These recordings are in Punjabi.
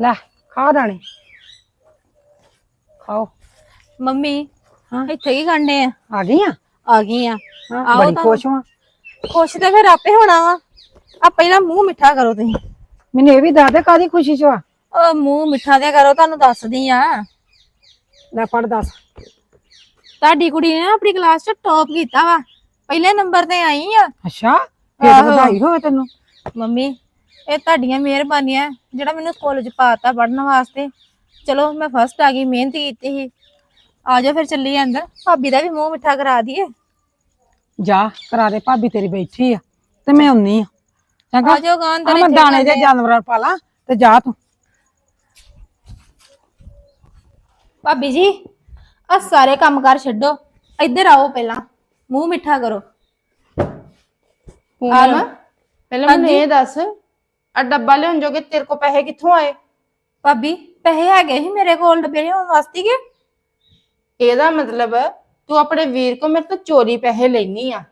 ਲੈ ਖਾ ਦਾਣੇ ਖਾਓ। ਮੰਮੀ ਹਾਂ। ਇੱਥੇ ਕੀ ਕਰਨੇ ਆ? ਆ ਗਈ ਆ? ਆ ਗਈ ਆ। ਹਾਂ, ਆਓ ਬੜੀ ਖੁਸ਼ ਹਾਂ ਖੁਸ਼ ਤੇ ਫਿਰ ਆਪੇ ਹੋਣਾ ਵਾ। ਆ ਪਹਿਲਾਂ ਮੂੰਹ ਮਿੱਠਾ ਕਰੋ ਤੁਸੀਂ। ਮੈਨੂੰ ਇਹ ਵੀ ਦੱਸ ਦੇ ਕਾਦੀ ਖੁਸ਼ੀ ਚ ਆ। ਉਹ ਮੂੰਹ ਮਿੱਠਾ ਤੇ ਕਰੋ ਤੁਹਾਨੂੰ ਦੱਸਦੀ ਆ। ਲੈ ਪੜ ਦੱਸ। ਤੁਹਾਡੀ ਕੁੜੀ ਨੇ ਨਾ ਆਪਣੀ ਕਲਾਸ 'ਚ ਟੌਪ ਕੀਤਾ ਵਾ। ਪਹਿਲੇ ਨੰਬਰ ਤੇ ਆਈ ਆ। ਅੱਛਾ ਫੇਰ ਆਹੋ। ਵਧਾਈ ਹੋਵੇ ਤੈਨੂੰ। ਮੰਮੀ ਇਹ ਤੁਹਾਡੀਆਂ ਮਿਹਰਬਾਨੀਆਂ ਜਿਹੜਾ ਮੈਨੂੰ ਕਾਲਜ ਪਾਤਾ ਪੜਨ ਵਾਸਤੇ। ਚਲੋ ਮੈਂ ਫਸਟ ਆ ਗਈ ਮਿਹਨਤ ਕੀਤੀ ਸੀ। ਆ ਜਾਓ ਫਿਰ ਚੱਲੀ ਅੰਦਰ। ਭਾਬੀ ਦਾ ਵੀ ਮੂੰਹ ਮਿੱਠਾ ਕਰਾ ਦਈਏ। ਜਾ ਕਰਾ ਦੇ ਭਾਬੀ ਤੇਰੀ ਬੈਠੀ ਆ ਤੇ ਮੈਂ ਆਉਣੀ ਆ। ਚੰਗਾ? ਆ ਜਾਓ ਗਾਂ ਅੰਦਰ ਮੈਂ ਇੱਥੇ ਦਾਣੇ ਦੇ। ਜਾਨਵਰਾਂ ਪਾ ਲਾਂ ਤੇ ਜਾ ਤੂੰ। ਭਾਬੀ ਜੀ ਆ ਸਾਰੇ ਕੰਮ ਕਰ ਛੱਡੋ। ਇੱਧਰ ਆਓ ਪਹਿਲਾਂ ਮੂੰਹ ਮਿੱਠਾ ਕਰੋ। ਆ ਪੂਨਮ ਨਾ ਪਹਿਲਾਂ ਮੈਨੂੰ ਇਹ ਦੱਸ ਆ ਡੱਬਾ ਲਿਆਉਣ ਜੋਗੇ ਤੇਰੇ ਕੋ ਪੈਸੇ ਕਿੱਥੋਂ ਆਏ? ਭਾਬੀ ਪੈਸੇ ਹੈਗੇ ਸੀ ਮੇਰੇ ਕੋਲ ਡੱਬੇ ਲਿਆਉਣ ਵਾਸਤੇ ਕਿ? ਇਹਦਾ ਮਤਲਬ ਤੂੰ ਆਪਣੇ ਵੀਰ ਕੋ ਮੇਰੇ ਤੋਂ ਚੋਰੀ ਪੈਸੇ ਲੈਣੀ ਆ।